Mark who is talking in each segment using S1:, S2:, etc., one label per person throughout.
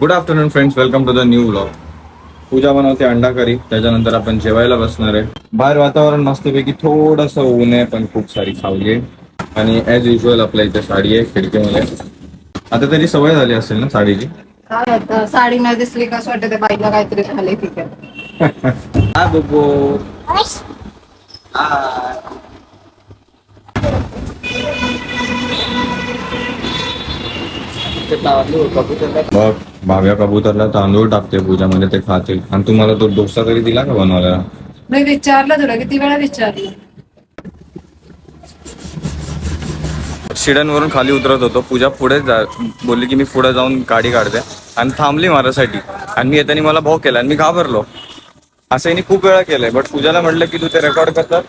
S1: Good afternoon friends welcome to the new vlog Pooja बनवते अंडा करी त्याच्यानंतर आपण जेवायला बसणार आहे. बाहेर वातावरण मस्तपैकी थोडस ऊन आहे पण खूप सारी सावली आहे. आणि ऍज युजल आपल्या इथे साडी आहे खिडकीमध्ये. आता तरी सवय झाली असेल ना साडीची?
S2: काय आता? साडी नाही दिसली का असं वाटतं त्या बाईला काहीतरी झालंय आहे
S1: हा बबो. बघ. भाव्या कबूतरला तांदूळ टाकते पूजामध्ये ते खातील आणि तुम्हाला तो डोसा तरी दिला का बनवायला?
S2: मी विचारलं तुला किती वेळा विचारलं?
S1: शिड्यांवरून खाली उतरत होतो. पूजा पुढे जा बोलली की मी पुढे जाऊन गाडी काढते. आणि थांबली माझ्यासाठी. आणि मी येताना मला भाव केला आणि मी घाबरलो. असं यांनी खूप वेळा केलंय. बट पूजाला म्हटलं की तू ते रेकॉर्ड करतात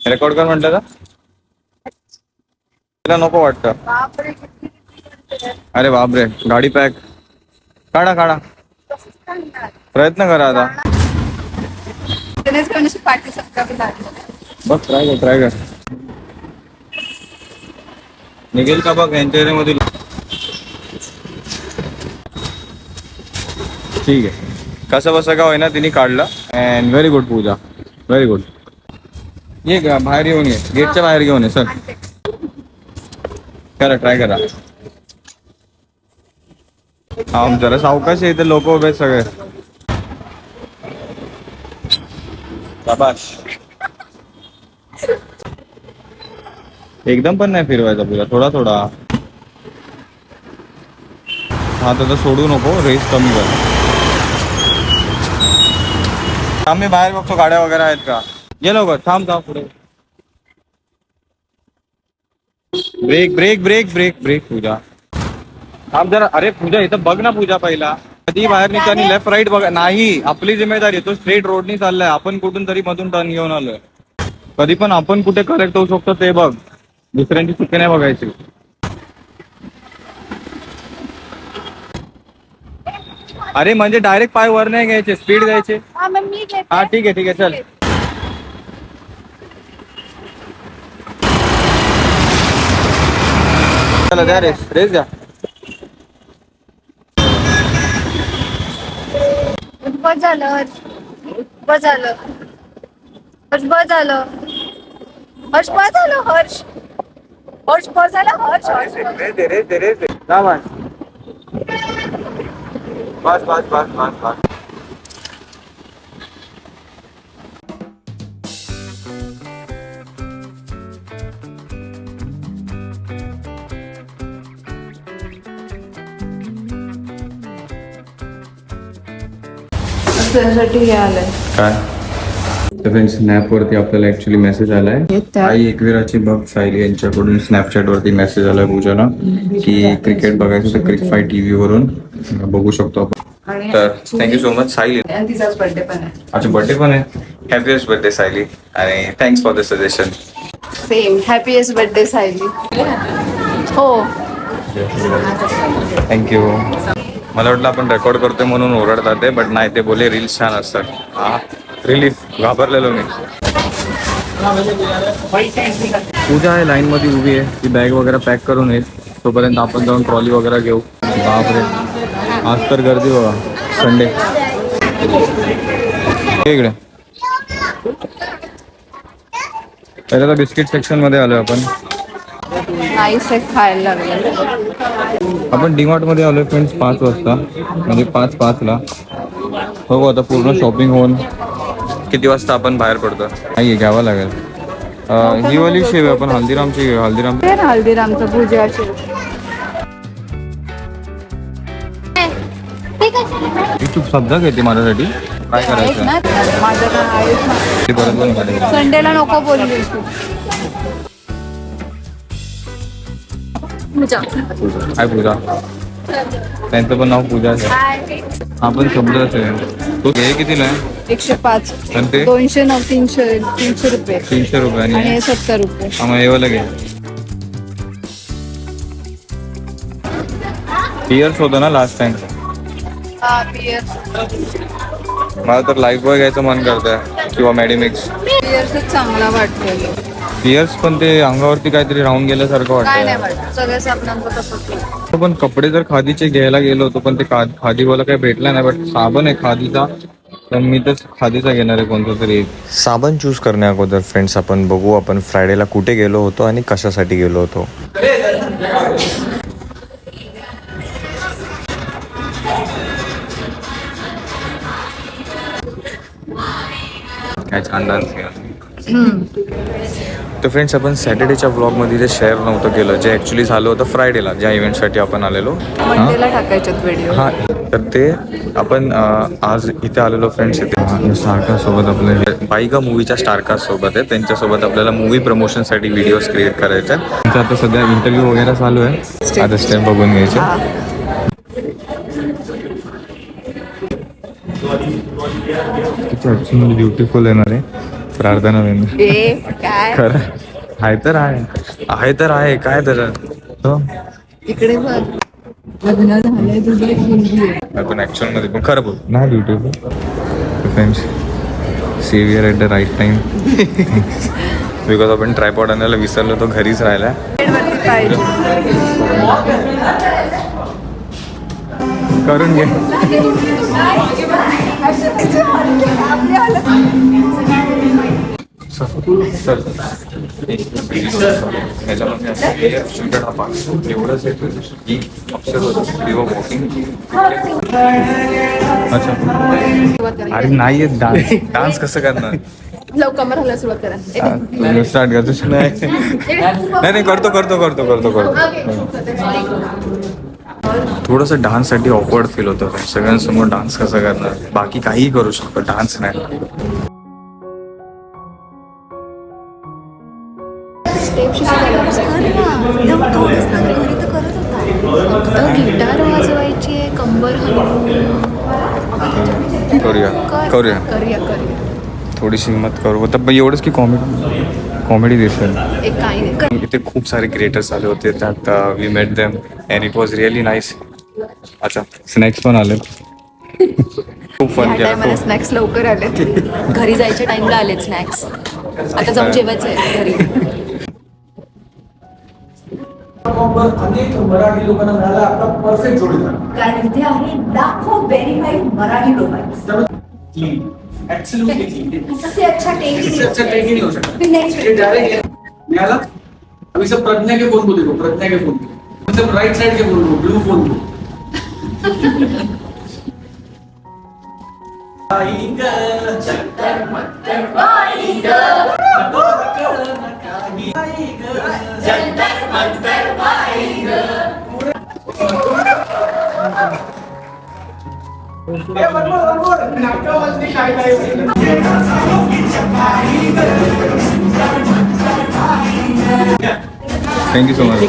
S1: रेकॉर्ड कर म्हटलं का तिला नको वाटतं. अरे बापरे गाडी पैक काढा काढा। प्रयत्न करा आता। बघ ट्राय कर ट्राय कर। निघेल का बघ यांच्या एरियामधील ठीक आहे. कसं बसं का होईना, तिने काढलं. And very good Pooja. Very good ये का बाहेर येऊन ये. गेटच्या बाहेर घेऊन ये सर करा ट्राय करा. हा जरा सावकाश आहे इथे लोक उभे सगळे. शाबाश एकदम पण नाही फिरवायचा पुरा थोडा थोडा. हा तर सोडू नको रेस कमी कर. आम्ही बाहेर बघतो गाड्या वगैरे आहेत का? ये लवकर थांब थांब पुढे. Brake brake brake brake brake Pooja. थांब जरा अरे पूजा इथं बघ ना पूजा पहिला. कधी बाहेर निघताना लेफ्ट राईट बघ. नाही आपली जिम्मेदारी आहे. तो स्ट्रेट रोडनी चाललाय. आपण कुठून तरी मधून टर्न घेऊन आलोय. कधी पण आपण कुठे करेक्ट होऊ शकतो ते बघ. दुसऱ्यांची चुकी नाही बघायची. अरे म्हणजे डायरेक्ट पाय वर नाही घ्यायचे. स्पीड द्यायचे.
S2: हा.
S1: हा ठीक आहे ठीक आहे. चल. चला द्या रेस रेस द्या
S2: झालं. बस झालं. हर्ष बस झालं. हर्ष बस झालं हर्ष. हर्ष बस झालं हर्ष हर्ष
S1: रेस दे जा बस बस बस बस बस.
S2: त्यासाठी हे आलंय.
S1: काय? फ्रेंड्स स्नॅपवरती आपल्याला ऍक्च्युली मेसेज आलाय. आई एकविराची बघ सायली यांच्याकडून स्नॅपचॅट वरती मेसेज आलाय पूजाला की क्रिकेट बघायचं तर क्रिक फाय टीव्ही वरून बघू शकतो आपण. तर thank you so much Sayali.
S2: तिचाच birthday पण आहे.
S1: आजचा बर्थडे पण आहे? Happiest birthday Sayali. आणि thanks for the suggestion
S2: same happiest birthday Sayali. हो.
S1: थँक्यू मला वाटलं आपण रेकॉर्ड करतोय म्हणून ओरडतात ते बट नाही ते बोले रील्स छान असतात. हा रिलीफ घाबरलेलो मी. पूजा आहे लाईन मध्ये उभी आहे. ती बॅग वगैरे पॅक करून येईल. तोपर्यंत आपण जाऊन ट्रॉली वगैरे घेऊ. बापरे. आज तर गर्दी बघा. संडे इकडे. पहिल्या तर बिस्किट सेक्शनमध्ये आलोय आपण.
S2: नाईस आहे खायला लागलं.
S1: आपण डीमार्टमध्ये आलोय फ्रेंड्स पाच वाजता. म्हणजे पाच पाच ला बघू आता पूर्ण शॉपिंग होऊन किती वाजता आपण बाहेर पडतो नाही घ्यावं लागेल. ही वाली शेव आपण हल्दीरामची घेऊ हल्दीराम
S2: हल्दीरामचं
S1: ही तू सब्जा घेते माझ्यासाठी. काय करायचं.
S2: संडेला नको बोलली तू
S1: काय पूजा. त्यांचं पण नाव पूजाच आहे. हा पण शब्दच आहे. तो हे कितीला आहे?
S2: एकशे पाच.
S1: आणि ते?
S2: दोनशे नऊ तीनशे तीनशे रुपये.
S1: तीनशे रुपये
S2: आणि
S1: आणि
S2: हे सत्तर रुपये.
S1: मग वाला घे. पियर्स होतं ना लास्ट टाइम
S2: हा
S1: मला तर लाईफ बॉय घ्यायचं मन करतंय. किंवा मॅडिमिक्स
S2: पियर्सच चांगला वाटतोय.
S1: पियर्स पण ते अंगावरती काहीतरी राहून गेल्यासारखं
S2: काय नाही
S1: वाटतं
S2: वाटत सगळे साबणांचं तसंच आहे.
S1: पण कपडे जर खादीचे घ्यायला गेलो होतो पण ते खा खादीवाला काही भेटला नाही बट साबण आहे खादीचा. तर मी तर खादीचा घेणार आहे कोणता तरी. एक.
S3: साबण चूज करण्या अगोदर फ्रेंड्स आपण बघू आपण फ्रायडेला कुठे गेलो होतो आणि कशासाठी गेलो होतो.
S1: काय छान डान्स केला.
S3: तर फ्रेंड्स आपण सॅटर्डेच्या ब्लॉगमध्ये जे शेअर नव्हतं केलं जे ॲक्च्युली झालं होतं फ्रायडेला ज्या इव्हेंटसाठी आपण आलेलो. हां? तर ते आपण आज इथे आलेलो फ्रेंड्स इथे.
S1: स्टारकास्ट सोबत आपलं हे
S3: बाईका मूवीच्या स्टारकास्ट सोबत आहे. त्यांच्यासोबत आपल्याला मूवी प्रमोशनसाठी व्हिडिओज क्रिएट करायचे आहेत.
S1: त्यांचं आता सध्या इंटरव्ह्यू वगैरे चालू आहे. आता स्टेप बघून घ्यायचे. किती ॲक्च्युअली ब्युटिफुल येणार आहे. प्रार्थना खरं. आहे तर आहे
S3: आहे तर आहे काय तर.
S1: हो.
S2: इकडे लग्न झालंय तुझं एक मुलगी आहे
S3: आपण ऍक्च्युअलमध्ये पण खरं बोल.
S1: नाही beautiful friends saviour at the right time
S3: because आपण ट्रायपॉड आणायला विसरलो तो घरीच राहिला.
S1: करून घे.
S3: असं हे शंकर. एवढंच येतं की होतं.
S1: अच्छा. अरे नाही येत डान्स
S3: डान्स कसं करणार?
S2: लवकर सुरुवात करा.
S1: स्टार्ट करतो. नाही.
S3: नाही नाही करतो करतो करतो करतो करतो. थोडंसं डान्ससाठी ऑकवर्ड फील होतं. सगळ्यांसमोर डान्स कसं करणार? बाकी काहीही करू शकतो. डान्स नाही. करूया. करूया थोडीशी हिंमत करू. तर एवढंच की कॉमेडी
S1: कॉमेडी दिसेल.
S2: एक काही नाही. कर-
S3: इथे खूप सारे क्रिएटर्स आले होते. त्यात we met them and it was really nice अच्छा
S1: स्नॅक्स पण आले
S3: खूप फन केला.
S2: टायमाला स्नॅक्स लवकर आले घरी जायच्या टाइमला आलेत स्नॅक्स आता जाऊन जेवायचं आहे घरी.
S4: अनेक मराठी लोकांना मिळाला आपला परफेक्ट जोडीदार.
S5: कारण इथे आहे लाखो व्हेरीफाईड मराठी लोकांचं.
S4: ऍब्सोल्युटली
S5: सबसे अच्छा टेक
S4: अच्छा टेक ही नहीं हो सकता।
S5: नेक्स्ट
S4: ये डायरेक्ट न्यायाला अभी सब प्रज्ञा के फ़ोन को देखो प्रज्ञा के फ़ोन को। सब राइट साइड के फ़ोन को ब्लू फ़ोन को। आई ग, जंतर मंतर बाई ग, नकोर कळलं काही. आई
S1: thank you so much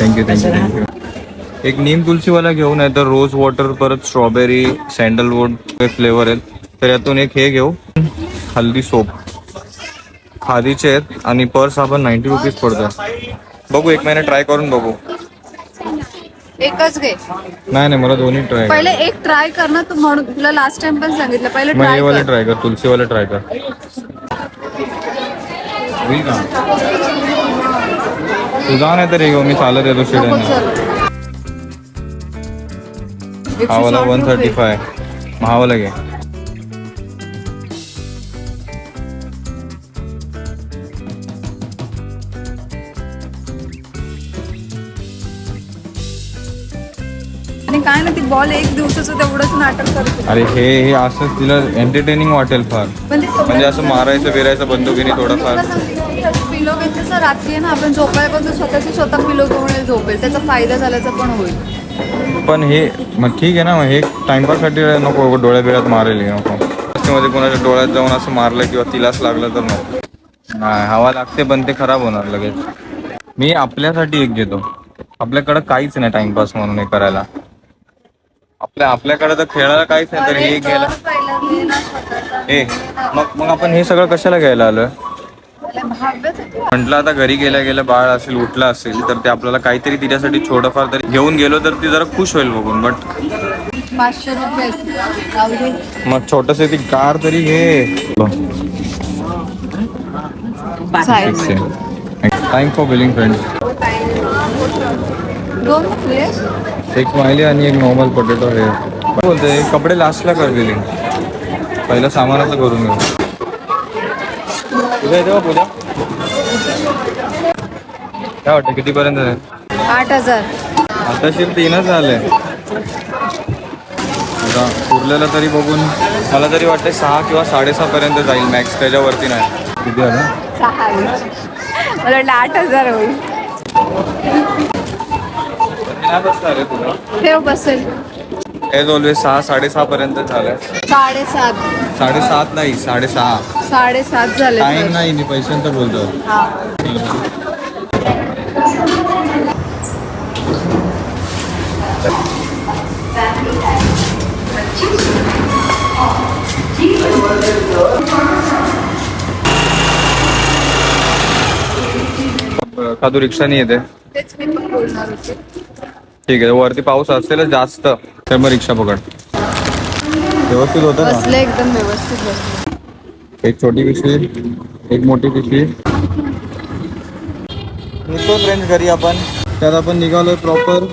S1: thank you thank you thank you एक नीम तुलसीवाला घेऊन आहे तर रोज वॉटर परत स्ट्रॉबेरी सँडलवूड हे फ्लेवर आहेत. तर यातून एक हे घेऊ. हल्दी सोप. खादीचे आहेत आणि पर साबण नाईन्टी रुपीज पडतोय. बघू एक महिना ट्राय करून बघू.
S2: एकच घे.
S1: नाही नाही मला दोन्ही ट्राय
S2: पहिले एक ट्राय कर ना तू म्हणून. तुला लास्ट टाइम पण सांगितलं पहिले
S1: मग हे
S2: ट्राय
S1: वाले
S2: कर.
S1: ट्राय कर तुलसीवाले ट्राय कर. होईल का? तू जा नाही तर मी चालत येतो
S2: नको
S1: शिड्याने.
S2: चल. एकशे
S1: हा वाला
S2: साठ
S1: वन थर्टी. फाय महावाला घे.
S2: बॉल एक दिवसाचं तेवढंच नाटक करते.
S1: अरे हे हे असं तिला एंटरटेनिंग वाटेल फार. म्हणजे असं मारायचं बिरायचं बंदुकीने थोडंफार.
S2: पिलो घेतलं तर रात्री आहे ना आपण झोपायला पण तो स्वतःची स्वतः पिलो घेऊन झोपेल. त्याचा फायदा झाल्याचा पण होईल.
S1: पण हे मग ठीक आहे ना मग हे टाइमपाससाठी नको डोळ्या बिळ्यात मारेल हे नको. मध्ये कोणाच्या डोळ्यात जाऊन असं मारलं किंवा तिलाच लागलं तर नको. नाही हवा लागते पण ते खराब होणार लगेच. मी आपल्यासाठी एक घेतो. आपल्याकडं काहीच नाही टाइमपास म्हणून हे करायला. आपल्या आपल्याकडे तर खेळायला काहीच नाही तर हे घ्यायला. ए मग मग आपण हे सगळं कशाला घ्यायला
S2: आहे.
S1: म्हटलं आता घरी गेल्या गेल्या बाळ असेल उठलं असेल तर ते आपल्याला काहीतरी तिच्यासाठी थोडंफार तरी घेऊन गेलो तर ती जरा खुश होईल बघून बट. मग छोटस ती कार तरी घे. थँक फॉर बिलिंग फ्रेंड एक स्माइली आणि एक नॉर्मल पोटॅटो आहे बोलते कपडे लास्टला कर बिलिंग पहिलं सामानाचं करून घेऊ. तुझ्या येते पूजा. काय वाटतं कितीपर्यंत आहे?
S2: आठ हजार.
S1: आता शिफ्ट तीनच झाले. आता उरलेलं तरी बघून मला तरी वाटतं सहा किंवा साडेसहा पर्यंत जाईल मॅक्स त्याच्यावरती नाही. किती
S2: मला वाटलं आठ हजार होईल.
S1: नाही बसणार रे तुला?
S2: ठेव बसेल.
S1: एज ऑलवेज सहा साडेसहा पर्यंत झालंय.
S2: साडेसात.
S1: साडेसात नाही साडेसहा.
S2: साडेसात झाले
S1: टाइम नाही मी पैशांचं बोलतो
S2: हा.
S1: का तू रिक्षाने येते.
S2: तेच मी पण बोलणार होते.
S1: ठीक आहे वरती पाऊस असेलच जास्त तर मग रिक्षा पकड. व्यवस्थित होतं ना?
S2: बसले एकदम व्यवस्थित बसले.
S1: एक छोटी पिशवी एक मोठी पिशवी. निघतो फ्रेंड्स घरी आपण. त्यात आपण निघालोय प्रॉपर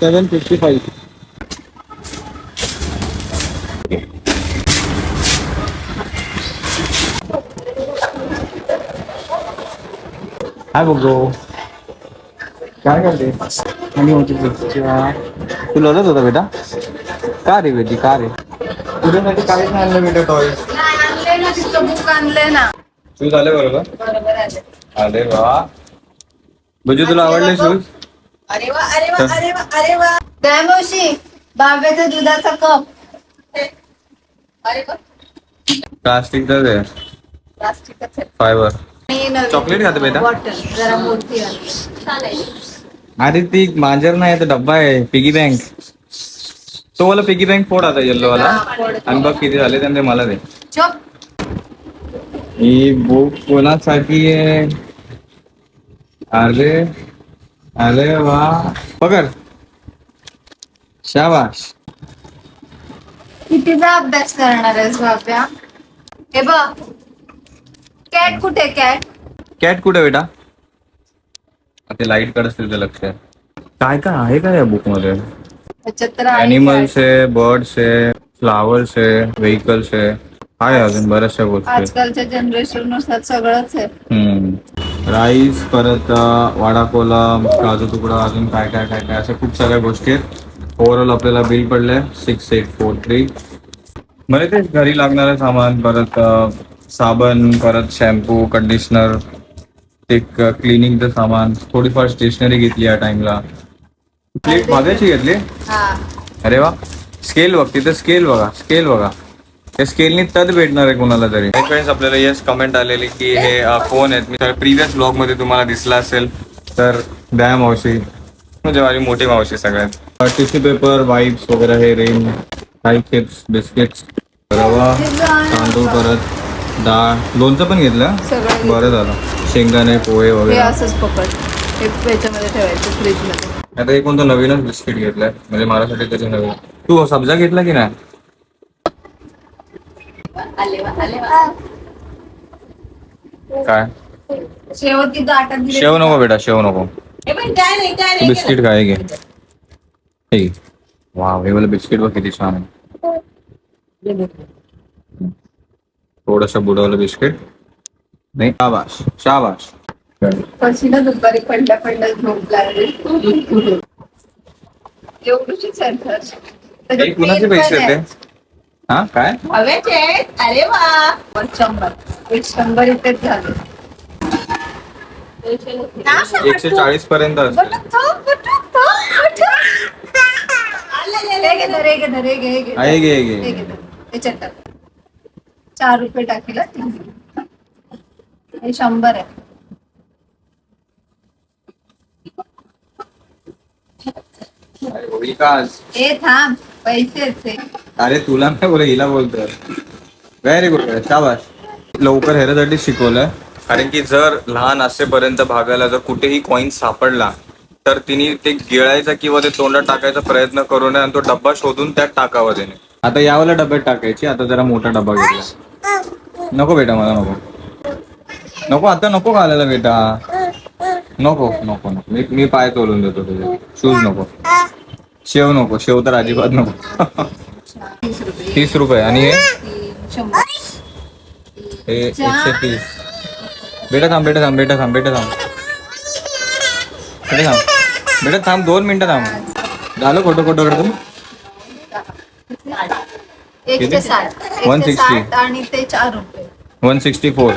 S1: सेवन फिफ्टी फाईव्ह काय बघतो काय करते? आणि होती पिक्चर तू लढत होता बेटा? का रे बेटी का रे? तुझ्यासाठी काहीच नाही आणलं बेटा टॉईस
S2: आणले ना तिचं बुक आणले ना
S1: शूज आले बरोबर?
S2: बरोबर आले
S1: अरे वा. म्हणजे तुला आवडले शूज
S2: अरे वा अरे वा अरे वा अरे वा. काय मावशी बाब्याचा दुधाचा कप अरे वा.
S1: प्लास्टिकचाच आहे
S2: प्लास्टिकच आहे
S1: फायबर चॉकलेट खाते बेटा.
S2: बॉटल जरा मोठी आहे.
S1: अरे ती मांजर नाही तर डब्बा आहे पिगी बँक तो वाला पिगी बँक फोड आता येल्लो वाला. आणि बघ किती झाले त्यांनी मला दे. ही बुक कोणासाठी आहे? अरे अरे वा. पकड. शाबाश
S2: कितीचा अभ्यास करणार आहेस बाब्या? हे बघ. कॅट कुठे कॅट
S1: कॅट कुठे बेटा? ते लाइटकडे असतील ते लक्ष आहे. काय काय आहे का या बुकमध्ये
S2: त्याच्यात तर आहे
S1: अॅनिमल्स आहे बर्ड्स आहे फ्लावर्स आहे व्हेकल्स आहे आहे अजून बऱ्याचशा. गोष्टी आहेत.
S2: आजकालच्या जनरेशननुसार सगळंच आहे
S1: हम्म राईस परत अं, वाडा कोलम काजू तुकडा अजून काय काय काय काय अशा खूप साऱ्या गोष्टी आहेत ओव्हरऑल आपल्याला बिल पडलंय सिक्स एट फोर थ्री मला ते घरी लागणारं सामान परत अं, साबण परत शॅम्पू कंडिशनर एक क्लिनिंगचं सामान थोडीफार स्टेशनरी घेतली या टाइमला प्लेट मागायची घेतली?
S2: हा.
S1: अरे वा. स्केल बघ तिथे स्केल बघा स्केल बघा. त्या स्केलनी तद भेटणार आहे कोणाला तरी. फ्रेंड्स आपल्याला येस कमेंट आलेली की हे फोन आहेत. मी प्रिव्हियस ब्लॉगमध्ये तुम्हाला दिसला असेल तर द्या मावशी म्हणजे माझी मोठी मावशी सगळ्यात. टिश्यू पेपर वाईप्स वगैरे हे रेन काही चिप्स बिस्किट्स रवा तांदूळ परत. डाळ लोणचं पण घेतलं?
S2: सगळं
S1: बरं झालं. शेंगदाणे पोहे
S2: हे
S1: वगैरे
S2: असंच पकड हे याच्यामध्ये ठेवायचं
S1: आता एक कोणतं नवीनच बिस्किट घेतलंय. म्हणजे माझ्यासाठी त्याचे नवीन. तू सब्जा घेतला की नाही?
S2: आले वा आले वा
S1: काय?
S2: शेवटी दाटात दिले.
S1: शेव नको बेटा शेव नको.
S2: हे पण काय नाही काय
S1: तू बिस्किट काय घे? हे. वाव हे वाला बिस्किट बघ किती छान आहे. थोडस बुडवलं बिस्किट. नाही शाबाश शाबाश
S2: कशी ना दुपारी पडल्या झोप लागली.
S1: कुणाचे
S2: पेन
S1: पैसे. होते? हा काय?
S2: हवेचे? अरे वा. शंभर. एक शंभर इथेच झाले.
S1: एकशे चाळीस पर्यंत असते.
S2: चार रुपये टाकीला. तीन हे शंभर आहे? ए थांब. पैसेच
S1: अरे तुला नाही बोल हिला बोलतोय. व्हेरी गुड शाबाश लवकर ह्याच्यासाठी शिकवलंय कारण की जर लहान असेपर्यंत भागायला जर कुठेही कॉईन सापडला तर तिने ते गिळायचा किंवा ते तोंडात टाकायचा प्रयत्न करू नये आणि तो डब्बा शोधून त्यात टाकावा त्याने. आता यावाला डब्यात टाकायची. आता जरा मोठा डब्बा घेतला नको बेटा मला नको. नको आता नको घालायला बेटा. नको नको नको. मी मी पाय तोलून देतो तुझे. शूज नको. शेव नको शेव तर अजिबात नको. तीस रुपये. आणि हे? एकशे तीस. बेटा थांब बेटा थांब बेटा थांब बेटा थांब. बेटा थांब. बेटा थांब दोन मिनिटं थांब. झालं खोटं खोटं तुम्ही
S2: एकशे? साठ
S1: 160.
S2: एकशे साठ आणि ते चार रुपये
S1: वन सिक्स्टी फोर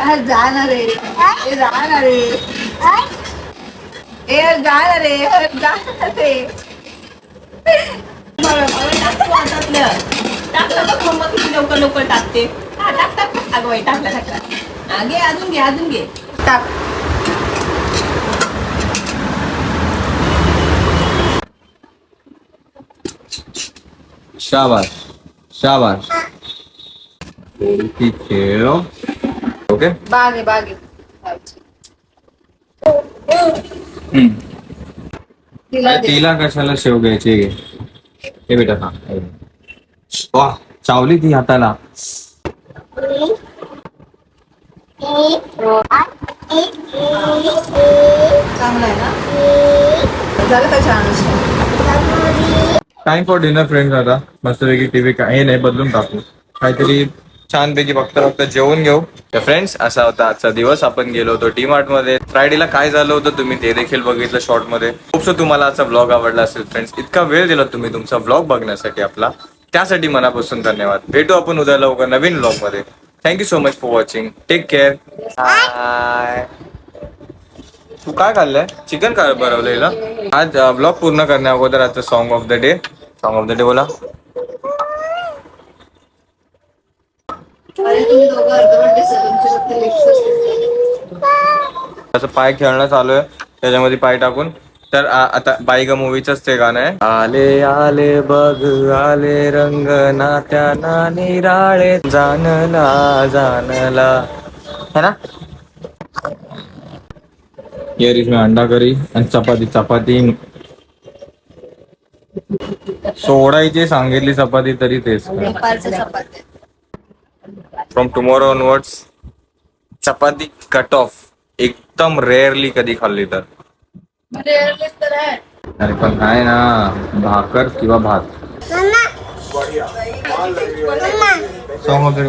S2: आ, जाणार रे ए, जाणार रे ए जाणार रे जाणार
S4: हातातलं. टाकलं बघ मम्मा किती लवकर लवकर टाकते हा, टाक टाक टाक. अगं बाई टाकलं टाकलं. हा, घे अजून घे अजून घे.
S2: टाक.
S1: शाबाश शाबाश खेळो ओके?
S2: बाग बाग. तिला
S1: कशाला शेव घ्यायची हे बेटा हा हे. वा चावली ती हाताला.
S2: चांगलं आहे ना झालं का छान
S1: टाइम फॉर डिनर फ्रेंड्स आता मस्तपैकी टीव्ही काही नाही बदलून टाकू. काहीतरी छानपैकी फक्त फक्त जेवून घेऊ. तर फ्रेंड्स असा होता आजचा दिवस. आपण गेलो होतो डी मार्टमध्ये फ्रायडेला काय झालं होतं तुम्ही ते देखील बघितलं शॉर्टमध्ये. खूपसं तुम्हाला आजचा ब्लॉग आवडला असेल फ्रेंड्स इतका वेळ दिला तुम्ही तुमचा ब्लॉग बघण्यासाठी आपला. त्यासाठी मनापासून धन्यवाद. भेटू आपण उद्या लवकर नवीन ब्लॉगमध्ये thank you so much for watching take care bye तू काय खाल्लंय? चिकन काय बनवलेलं आज ब्लॉग पूर्ण करण्या अगोदर आजचं song of the day song of the day बोला. असं पाय खेळणं चालू आहे. त्याच्यामध्ये पाय टाकून. तर आता बाईगा मूवीच ते गाणं आहे. आले आले बघ आले रंग नात्या निराळे जानला जानला. है ना? Is my अंडा करी आणि चपाती चपाती. सोडायची सांगितली चपाती तरी तेच. From tomorrow onwards chapati cut off एकदम रेअरली कधी खाल्ली तर. पण काय ना भाकर किंवा भात। सॉंग वगैरे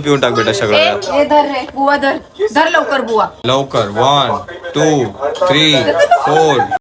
S1: पिऊन टाक बेटा सगळं।
S2: धर रे बुवा धर। धर लवकर बुवा।
S1: लवकर वन टू थ्री फोर